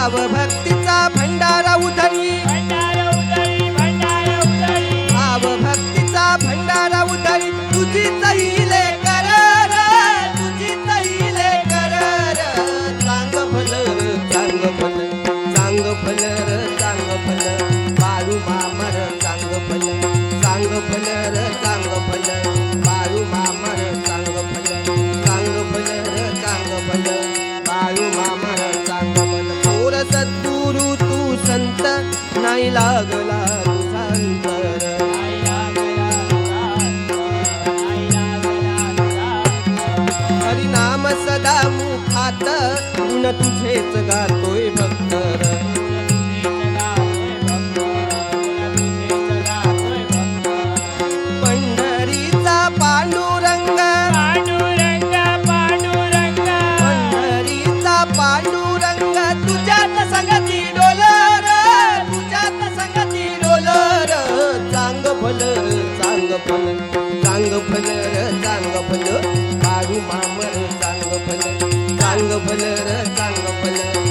भाव भक्तीचा भंडारा उधळी भाव भक्तीचा भंडारा उधळी. तुझी तैले कर तुझी तैले कर चांग भल चांग भल चांग भल चांग भल बाळू मामर नाही लागला तुझा अंतर हरिनाम सदा मुखात गुण तुझेच गातोय भक्तर पंढरीचा पांडुरंग. पंढरीचा पांडुरंग तुझ्यात संगती फल चांग फल चांग फल र चांग फल बाळू मामर चांग फल चांग फल र चांग फल.